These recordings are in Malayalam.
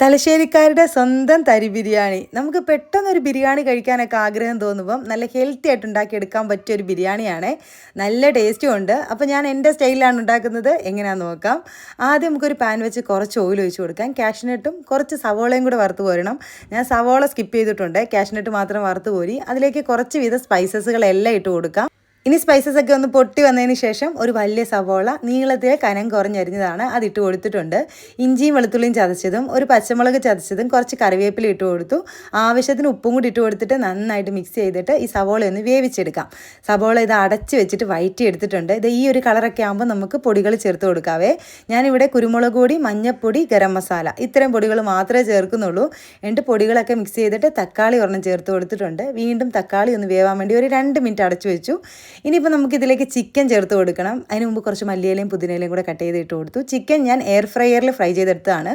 തലശ്ശേരിക്കാരുടെ സ്വന്തം തരി ബിരിയാണി. നമുക്ക് പെട്ടെന്ന് ഒരു ബിരിയാണി കഴിക്കാനൊക്കെ ആഗ്രഹം തോന്നുമ്പം നല്ല ഹെൽത്തി ആയിട്ട് ഉണ്ടാക്കിയെടുക്കാൻ പറ്റിയ ഒരു ബിരിയാണിയാണ്. നല്ല ടേസ്റ്റും ഉണ്ട്. അപ്പോൾ ഞാൻ എന്റെ സ്റ്റൈലിലാണ് ഉണ്ടാക്കുന്നത്. എങ്ങനെയാണെന്ന് നോക്കാം. ആദ്യം നമുക്കൊരു പാൻ വെച്ച് കുറച്ച് ഓയിൽ ഒഴിച്ച് കൊടുക്കാം. കാഷ്നട്ടും കുറച്ച് സവോളയും കൂടെ വറുത്ത് പോരണം. ഞാൻ സവോള സ്കിപ്പ് ചെയ്തിട്ടുണ്ട്. കാഷ്നട്ട് മാത്രം വറുത്ത് പോരി. അതിലേക്ക് കുറച്ച് വിധ സ്പൈസസുകളെല്ലാം ഇട്ട് കൊടുക്കാം. ഇനി സ്പൈസസ് ഒക്കെ ഒന്ന് പൊട്ടി വന്നതിന് ശേഷം ഒരു വലിയ സവോള നീളത്തിൽ കനം കുറഞ്ഞരിഞ്ഞതാണ് അത് ഇട്ട് കൊടുത്തിട്ടുണ്ട്. ഇഞ്ചിയും വെളുത്തുള്ളിയും ചതച്ചതും ഒരു പച്ചമുളക് ചതച്ചതും കുറച്ച് കറിവേപ്പില ഇട്ട് കൊടുത്തു. ആവശ്യത്തിന് ഉപ്പും കൂടി ഇട്ട് കൊടുത്തിട്ട് നന്നായിട്ട് മിക്സ് ചെയ്തിട്ട് ഈ സവോള ഒന്ന് വേവിച്ചെടുക്കാം. സവോള ഇത് അടച്ച് വെച്ചിട്ട് വയറ്റി എടുത്തിട്ടുണ്ട്. ഇത് ഈ ഒരു കളറൊക്കെ ആകുമ്പോൾ നമുക്ക് പൊടികൾ ചേർത്ത് കൊടുക്കാവേ. ഞാനിവിടെ കുരുമുളക് പൊടി മഞ്ഞപ്പൊടി ഗരം മസാല ഇത്തരം പൊടികൾ മാത്രമേ ചേർക്കുന്നുള്ളൂ. എന്നിട്ട് പൊടികളൊക്കെ മിക്സ് ചെയ്തിട്ട് തക്കാളി ഒരെണ്ണം ചേർത്ത് കൊടുത്തിട്ടുണ്ട്. വീണ്ടും തക്കാളി ഒന്ന് വേവാൻ വേണ്ടി ഒരു രണ്ട് മിനിറ്റ് അടച്ചു വെച്ചു. ഇനിയിപ്പോൾ നമുക്കിതിലേക്ക് ചിക്കൻ ചേർത്ത് കൊടുക്കണം. അതിന് മുമ്പ് കുറച്ച് മല്ലിയിലയും പുതിനയിലയും കൂടെ കട്ട് ചെയ്ത് ഇട്ട് കൊടുത്തു. ചിക്കൻ ഞാൻ എയർ ഫ്രയറിൽ ഫ്രൈ ചെയ്തെടുത്തതാണ്.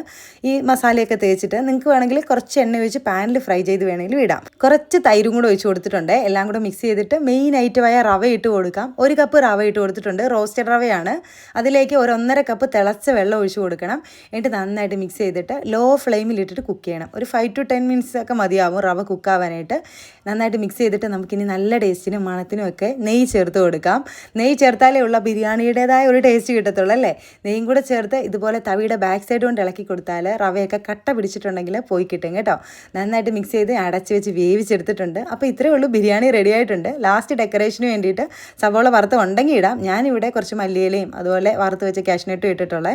ഈ മസാലയൊക്കെ തേച്ചിട്ട് നിങ്ങൾക്ക് വേണമെങ്കിൽ കുറച്ച് എണ്ണ ഒഴിച്ച് പാനിൽ ഫ്രൈ ചെയ്ത് വേണമെങ്കിൽ ഇടാം. കുറച്ച് തൈരും കൂടെ ഒഴിച്ച് കൊടുത്തിട്ടുണ്ട്. എല്ലാം കൂടെ മിക്സ് ചെയ്തിട്ട് മെയിൻ ഐറ്റമായ റവ ഇട്ട് കൊടുക്കാം. ഒരു കപ്പ് റവ ഇട്ട് കൊടുത്തിട്ടുണ്ട്. റോസ്റ്റഡ് റവയാണ്. അതിലേക്ക് ഒരു ഒന്നര കപ്പ് തിളച്ച വെള്ളം ഒഴിച്ച് കൊടുക്കണം. എന്നിട്ട് നന്നായിട്ട് മിക്സ് ചെയ്തിട്ട് ലോ ഫ്ലെയിമിൽ ഇട്ടിട്ട് കുക്ക് ചെയ്യണം. ഒരു ഫൈവ് ടു ടെൻ മിനിറ്റ്സ് ഒക്കെ മതിയാവും റവ കുക്കാവാനായിട്ട് നന്നായിട്ട് മിക്സ് ചെയ്തിട്ട് നമുക്കിനി നല്ല ടേസ്റ്റിനും മണത്തിനും ഒക്കെ നെയ്യ് ചേർത്ത് കൊടുക്കാം. നെയ്യ് ചേർത്താലേ ഉള്ള ബിരിയാണിയുടേതായ ഒരു ടേസ്റ്റ് കിട്ടത്തുള്ളൂ അല്ലേ? നെയ്യും കൂടെ ചേർത്ത് ഇതുപോലെ തവിയുടെ ബാക്ക് സൈഡ് കൊണ്ട് ഇളക്കി കൊടുത്താൽ റവയൊക്കെ കട്ട പിടിച്ചിട്ടുണ്ടെങ്കിൽ പോയി കിട്ടും കേട്ടോ. നന്നായിട്ട് മിക്സ് ചെയ്ത് അടച്ച് വെച്ച് വേവിച്ചെടുത്തിട്ടുണ്ട്. അപ്പോൾ ഇത്രയേ ഉള്ളൂ. ബിരിയാണി റെഡി ആയിട്ടുണ്ട്. ലാസ്റ്റ് ഡെക്കറേഷന് വേണ്ടിയിട്ട് സവോള വറുത്ത് ഉണ്ടെങ്കിൽ ഇടാം. ഞാനിവിടെ കുറച്ച് മല്ലിയിലയും അതുപോലെ വറുത്ത് വെച്ച് കാഷ്നട്ടും ഇട്ടിട്ടുള്ളത്